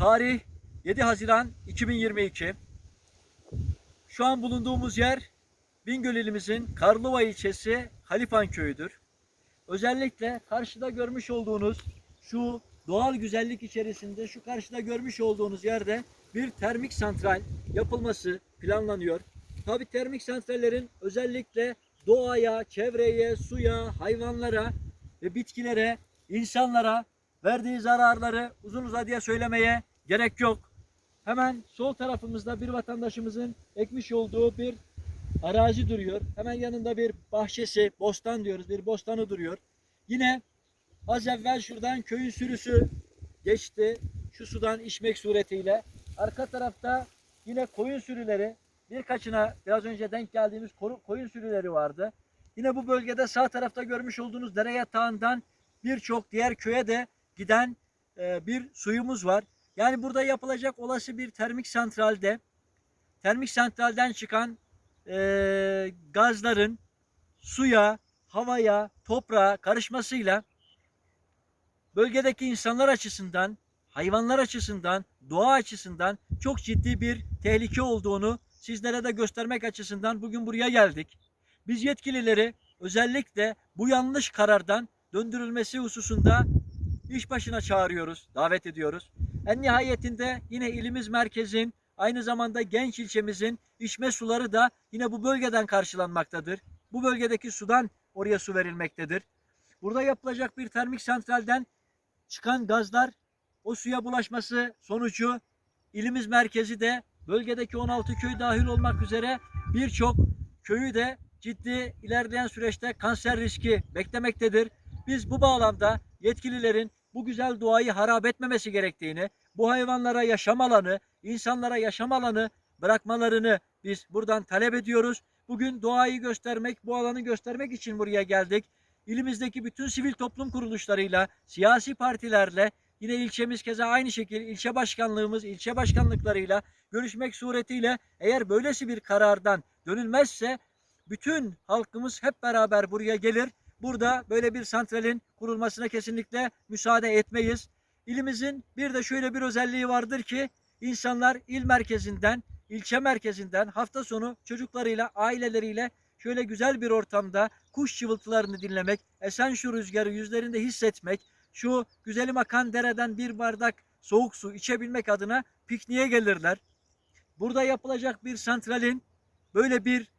Tarih 7 Haziran 2022. Şu an bulunduğumuz yer Bingöl ilimizin Karlova ilçesi Halifan köyüdür. Özellikle karşıda görmüş olduğunuz şu doğal güzellik içerisinde şu karşıda görmüş olduğunuz yerde bir termik santral yapılması planlanıyor. Tabi termik santrallerin özellikle doğaya, çevreye, suya, hayvanlara ve bitkilere, insanlara verdiği zararları uzun uzadıya söylemeye gerek yok. Hemen sol tarafımızda bir vatandaşımızın ekmiş olduğu bir arazi duruyor. Hemen yanında bir bahçesi, bostan diyoruz, bir bostanı duruyor. Yine az evvel şuradan köyün sürüsü geçti. Şu sudan içmek suretiyle. Arka tarafta yine koyun sürüleri, birkaçına biraz önce denk geldiğimiz koyun sürüleri vardı. Yine bu bölgede sağ tarafta görmüş olduğunuz dere yatağından birçok diğer köye de giden e, bir suyumuz var. Yani burada yapılacak olası bir termik santralde termik santralden çıkan e, gazların suya, havaya, toprağa karışmasıyla bölgedeki insanlar açısından, hayvanlar açısından, doğa açısından çok ciddi bir tehlike olduğunu sizlere de göstermek açısından bugün buraya geldik. Biz yetkilileri özellikle bu yanlış karardan döndürülmesi hususunda iş başına çağırıyoruz, davet ediyoruz. En nihayetinde yine ilimiz merkezin, aynı zamanda genç ilçemizin içme suları da yine bu bölgeden karşılanmaktadır. Bu bölgedeki sudan oraya su verilmektedir. Burada yapılacak bir termik santralden çıkan gazlar o suya bulaşması sonucu ilimiz merkezi de bölgedeki 16 köy dahil olmak üzere birçok köyü de ciddi ilerleyen süreçte kanser riski beklemektedir. Biz bu bağlamda yetkililerin bu güzel doğayı harap etmemesi gerektiğini, bu hayvanlara yaşam alanı, insanlara yaşam alanı bırakmalarını biz buradan talep ediyoruz. Bugün doğayı göstermek, bu alanı göstermek için buraya geldik. İlimizdeki bütün sivil toplum kuruluşlarıyla, siyasi partilerle, yine ilçemiz keza aynı şekilde ilçe başkanlığımız, ilçe başkanlıklarıyla görüşmek suretiyle eğer böylesi bir karardan dönülmezse bütün halkımız hep beraber buraya gelir. Burada böyle bir santralin kurulmasına kesinlikle müsaade etmeyiz. İlimizin bir de şöyle bir özelliği vardır ki insanlar il merkezinden, ilçe merkezinden hafta sonu çocuklarıyla, aileleriyle şöyle güzel bir ortamda kuş cıvıltılarını dinlemek, esen şu rüzgarı yüzlerinde hissetmek, şu güzelim akan dereden bir bardak soğuk su içebilmek adına pikniğe gelirler. Burada yapılacak bir santralin böyle bir